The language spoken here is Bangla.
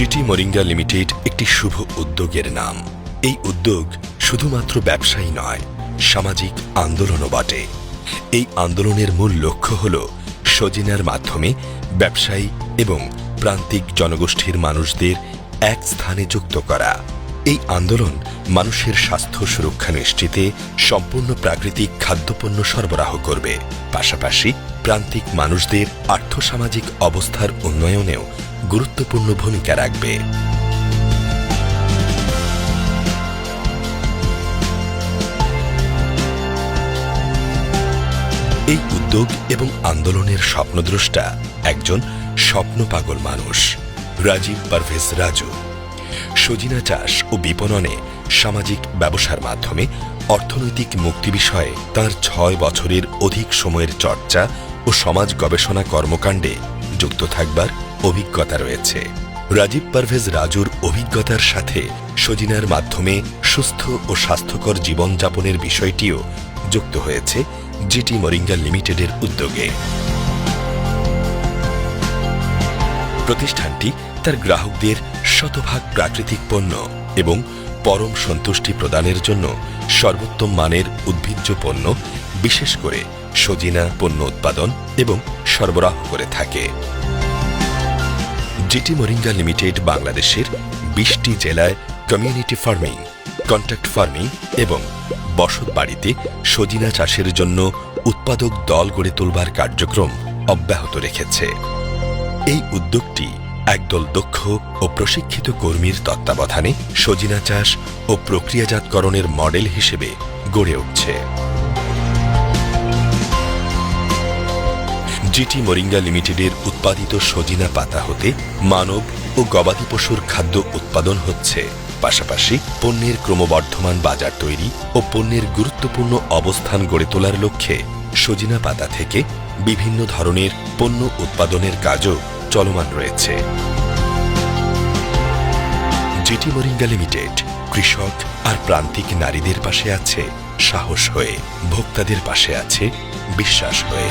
জিটি মরিঙ্গা লিমিটেড একটি শুভ উদ্যোগের নাম। এই উদ্যোগ শুধুমাত্র ব্যবসায়ী নয়, সামাজিক আন্দোলনও বটে। এই আন্দোলনের মূল লক্ষ্য হল সজিনার মাধ্যমে ব্যবসায়ী এবং প্রান্তিক জনগোষ্ঠীর মানুষদের এক স্থানে যুক্ত করা। এই আন্দোলন মানুষের স্বাস্থ্য সুরক্ষা নিশ্চিতে সম্পূর্ণ প্রাকৃতিক খাদ্যপণ্য সরবরাহ করবে। পাশাপাশি প্রান্তিক মানুষদের আর্থসামাজিক অবস্থার উন্নয়নেও গুরুত্বপূর্ণ ভূমিকা রাখবে। এই উদ্যোগ এবং আন্দোলনের স্বপ্নদ্রষ্টা একজন স্বপ্ন পাগল মানুষ, রাজীব পারভেজ রাজু। সজিনা চাষ ও বিপণনে সামাজিক ব্যবসার মাধ্যমে অর্থনৈতিক মুক্তি বিষয়ে তার ছয় বছরের অধিক সময়ের চর্চা ও সমাজ গবেষণা কর্মকাণ্ডে যুক্ত থাকবার অভিজ্ঞতা রয়েছে। রাজীব পারভেজ রাজুর অভিজ্ঞতার সাথে সজিনার মাধ্যমে সুস্থ ও স্বাস্থ্যকর জীবনযাপনের বিষয়টিও যুক্ত হয়েছে জিটি মরিঙ্গা লিমিটেডের উদ্যোগে। প্রতিষ্ঠানটি তার গ্রাহকদের শতভাগ প্রাকৃতিক পণ্য এবং পরম সন্তুষ্টি প্রদানের জন্য সর্বোত্তম মানের উদ্ভিজ্জ পণ্য, বিশেষ করে সজিনা পণ্য উৎপাদন এবং সরবরাহ করে থাকে। জিটি মরিঙ্গা লিমিটেড বাংলাদেশের বিশটি জেলায় কমিউনিটি ফার্মিং কন্ট্রাক্ট ফার্মিং এবং বসত বাড়িতে সজিনা চাষের জন্য উৎপাদক দল গড়ে তোলবার কার্যক্রম অব্যাহত রেখেছে। এই উদ্যোগটি একদল দক্ষ ও প্রশিক্ষিত কর্মীর তত্ত্বাবধানে সজিনা চাষ ও প্রক্রিয়াজাতকরণের মডেল হিসেবে গড়ে উঠছে। জিটি মরিঙ্গা লিমিটেডের উৎপাদিত সজিনা পাতা হতে মানব ও গবাদি পশুর খাদ্য উৎপাদন হচ্ছে। পাশাপাশি পণ্যের ক্রমবর্ধমান বাজার তৈরি ও পণ্যের গুরুত্বপূর্ণ অবস্থান গড়ে তোলার লক্ষ্যে সজিনা পাতা থেকে বিভিন্ন ধরনের পণ্য উৎপাদনের কাজও চলমান রয়েছে। জিটি মরিঙ্গা লিমিটেড, কৃষক আর প্রান্তিক নারীদের পাশে আছে, সাহস হয়ে, ভোক্তাদের পাশে আছে, বিশ্বাস হয়ে।